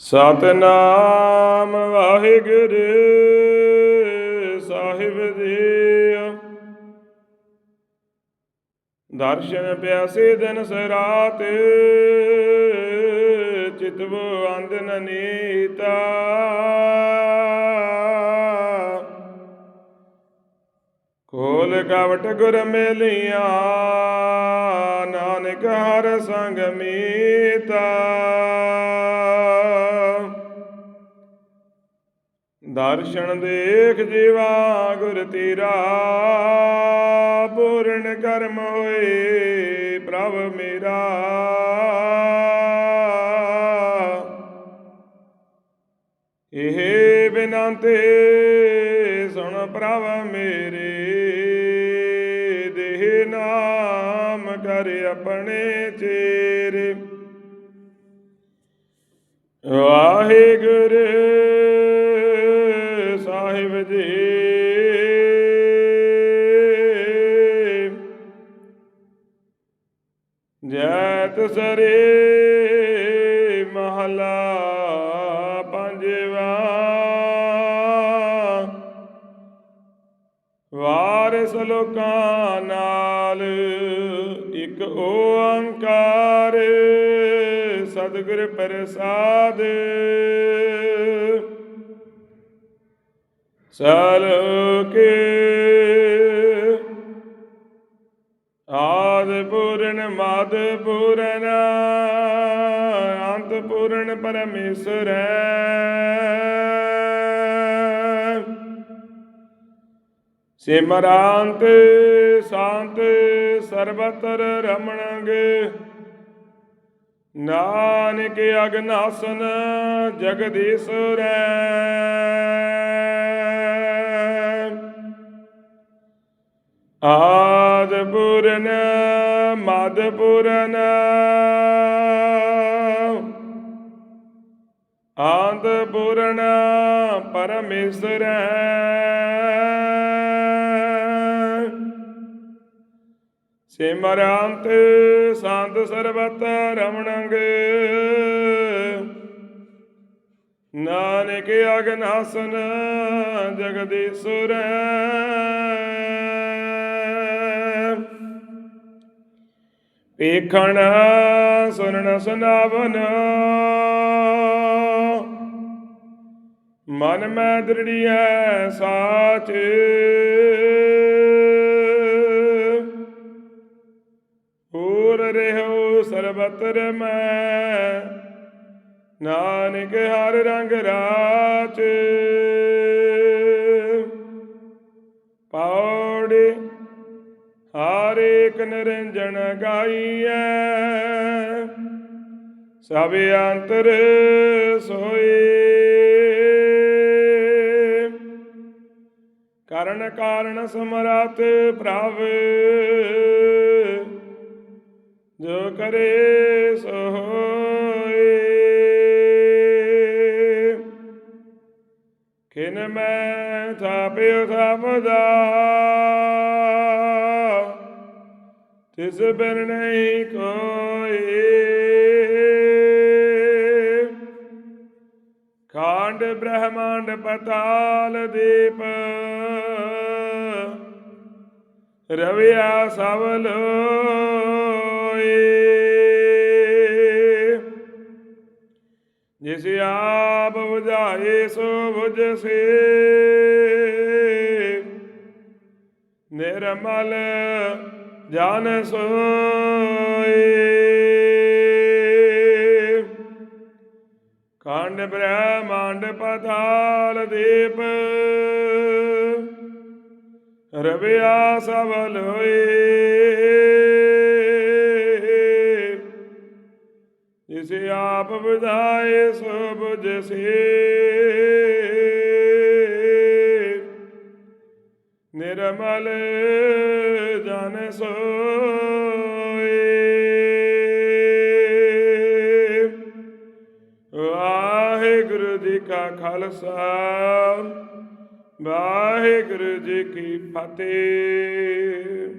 ਸਤਨਾਮ ਵਾਹਿਗੁਰੂ ਸਾਹਿਬ ਜੀ। ਦਰਸ਼ਨ ਪਿਆਸੇ ਦਿਨ ਸਰਾਤ ਚਿਤਵ ਅੰਦਨ ਨੀਤਾ। ਕੋਲ ਕਵਟ ਗੁਰ ਮੇਲੀਆਂ, ਨਾਨਕ ਹਰ ਸੰਗ ਮੀਤਾ। ਦਰਸ਼ਨ ਦੇਖ ਜੀਵਾ ਗੁਰ ਤੇਰਾ, ਪੂਰਨ ਕਰਮ ਹੋਏ ਪ੍ਰਭ ਮੇਰਾ। ਇਹ ਬਿਨੰਤੇ ਸੁਣ ਪ੍ਰਭ ਮੇਰੇ, ਦੇਹ ਨਾਮ ਕਰ ਆਪਣੇ ਚੇਰੇ। ਵਾਹਿਗੁਰੂ ਸਾਹਿਬ ਜੀ। ਜੈਤ ਸਰੇ ਮਹਲਾ ਪੰਜਵਾ। ਵਾਰਿਸ ਲੋਕਾਂ ਨਾਲ ਇੱਕ ਓੰਕਾਰ ਸਤਿਗੁਰ ਪ੍ਰਸਾਦ। ਸਲਕੇ ਆਦ ਪੂਰਨ ਮਦ ਪੂਰਨ ਅੰਤ ਪੂਰਨ ਪਰਮੇਸ਼ਰ ਸਿਮਰਾਂਤ ਸ਼ਾਂਤ ਸਰਬਤਰ ਰਮਣਗੇ। ਨਾਨਕ ਅਗਨਾਸਨ ਜਗਦੀਸ਼ਰੈ ਆਦ ਪੂਰਨ ਮਦ ਪੂਰਨ ਆਦ ਪੂਰਨ ਪਰਮੇਸ਼ਰੈ ਸਿਮਰੰਤ ਸੰਤ ਸਰਬਤ ਰਮਣੰਗ। ਨਾਨਕ ਅਗਨਾਸਨ ਜਗਦੀਸ਼ੁਰ। ਵੇਖਣ ਸੁਨਣ ਸੁਨਾਵਨ ਮਨ ਮੈਂ ਦ੍ਰਿੜੀਐ ਸਾਚ। ਹੋਰ ਰਹਿਓ ਸਰਬਤਰ ਮੈਂ। ਨਾਨਕ ਹਰ ਰੰਗ ਰਾਚ ਪੌੜੀ ਹਰ ਏਕ ਨਿਰੰਜਨ ਗਾਈਐ। ਸਭ ਅੰਤਰ ਸੋਏ। ਕਰਨ ਕਾਰਨ ਸਮਰਥ ਪ੍ਰਭ। ਜੋ ਕਰੇ ਸੋ ਕਿਨ ਮੈਂ ਥਾਪਿਓ ਥਾਪਦਾ, ਤਿਸ ਬਿਨ ਨਹੀਂ ਕੋਈ ਖਾਂਡ ਬ੍ਰਹਮੰਡ ਪਤਾਲ ਦੀਪ, ਰਵਿਆ ਸਭ ਲੋਏ ਜਿਸ ਆਪ ਬੁਝਾਏ, ਸੋ ਬੁਝ ਸੇ ਨਿਰਮਲ ਜਨ ਸੋਏ। ਖੰਡ ਬ੍ਰਹਮੰਡ ਪਤਾਲ ਦੀਪ। ਰਵਿਆ ਸਭ ਲੋਏ ਜਿਸ ਆਪ ਬੁਝਾਏ ਸੋ ਜਸੇ। ਨਿਰਮਲ ਜਨ ਸੋਏ। ਵਾਹਿਗੁਰੂ ਜੀ ਕਾ ਖਾਲਸਾ, ਵਾਹਿਗੁਰੂ ਜੀ ਕੀ ਫਤਿਹ।